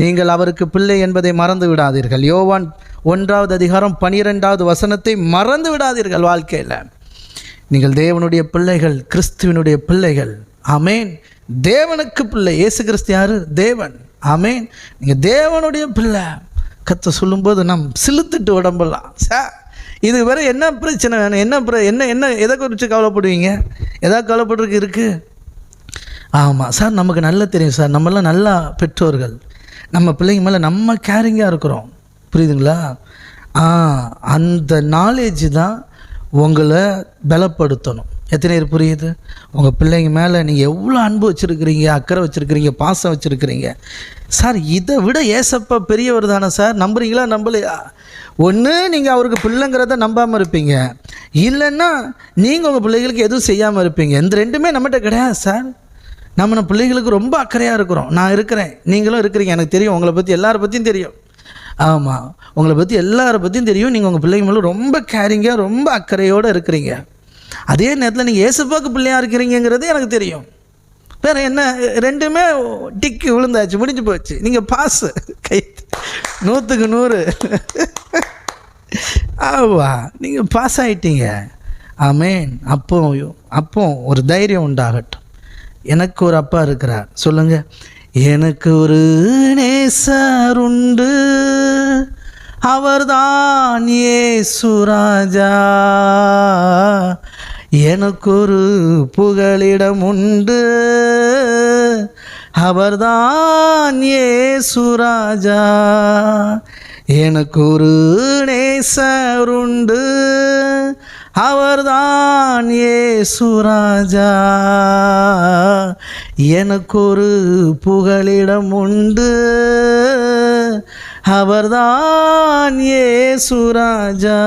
நீங்கள் அவருக்கு பிள்ளை என்பதை மறந்து விடாதீர்கள். யோவான் ஒன்றாவது அதிகாரம் பனிரெண்டாவது வசனத்தை மறந்து விடாதீர்கள் வாழ்க்கையில். நீங்கள் தேவனுடைய பிள்ளைகள் கிறிஸ்துவனுடைய பிள்ளைகள். அமேன் தேவனுக்கு பிள்ளை. இயேசு கிறிஸ்து யாரு? தேவன். அமேன் நீங்கள் தேவனுடைய பிள்ளை. கத்த சொல்லும்போது நம் சிலுத்துட்டு உடம்பெல்லாம். சார் இது வேற என்ன பிரச்சனை வேணும்? என்ன பிர என்ன என்ன எதை குறித்து கவலைப்படுவீங்க? எதாவது கவலைப்படுறதுக்கு இருக்குது ஆமாம் சார் நமக்கு நல்லா தெரியும் சார். நம்மளாம் நல்லா பெற்றோர்கள். நம்ம பிள்ளைங்க மேலே நம்ம கேரிங்காக இருக்கிறோம். புரியுதுங்களா? ஆ அந்த நாலேஜ் தான் உங்களை பலப்படுத்தணும். எத்தனை பேர் புரியுது? உங்கள் பிள்ளைங்க மேலே நீங்கள் எவ்வளோ அன்பு வச்சுருக்கிறீங்க அக்கறை வச்சுருக்கிறீங்க பாசம் வச்சுருக்கிறீங்க. சார் இதை விட ஏசப்பா பெரியவர் தானே சார்? நம்புறீங்களா? நம்பலையா ஒன்று நீங்கள் அவருக்கு பிள்ளைங்கிறத நம்பாமல் இருப்பீங்க. இல்லைன்னா நீங்கள் உங்கள் பிள்ளைகளுக்கு எதுவும் செய்யாமல் இருப்பீங்க. இந்த ரெண்டுமே நம்மகிட்ட கிடையாது சார். நம்ம நம்ம பிள்ளைகளுக்கு ரொம்ப அக்கறையாக இருக்கிறோம். நான் இருக்கிறேன். நீங்களும் இருக்கிறீங்க. எனக்கு தெரியும். உங்களை பற்றி எல்லாரை பற்றியும் தெரியும். ஆமாம் உங்களை பற்றி எல்லாரை பற்றியும் தெரியும். நீங்கள் உங்கள் பிள்ளைங்க மேலே ரொம்ப கேரிங்காக ரொம்ப அக்கறையோடு இருக்கிறீங்க. அதே நேரத்தில் நீங்கள் ஏசப்பாக்கு பிள்ளையாக இருக்கிறீங்கிறது எனக்கு தெரியும். வேறு என்ன? ரெண்டுமே டிக்கு விழுந்தாச்சு. முடிஞ்சு போச்சு. நீங்கள் பாஸ் கை நூற்றுக்கு நூறு. ஆவா நீங்கள் பாஸ் ஆகிட்டீங்க ஆமேன் அப்போ அப்போ ஒரு தைரியம் உண்டாகட்டும். எனக்கு ஒரு அப்பா இருக்கிறார். சொல்லுங்க. எனக்கு ஒரு நேசர் உண்டு. அவர்தான் ஏசுராஜா எனக்கு ஒரு புகழிடம் உண்டு. அவர்தான் ஏசுராஜா எனக்கு ஒரு நேசர் உண்டு. அவர்தான் ஏ சுராஜா எனக்கொரு புகலிடம் உண்டு. அவர்தான் ஏ சுராஜா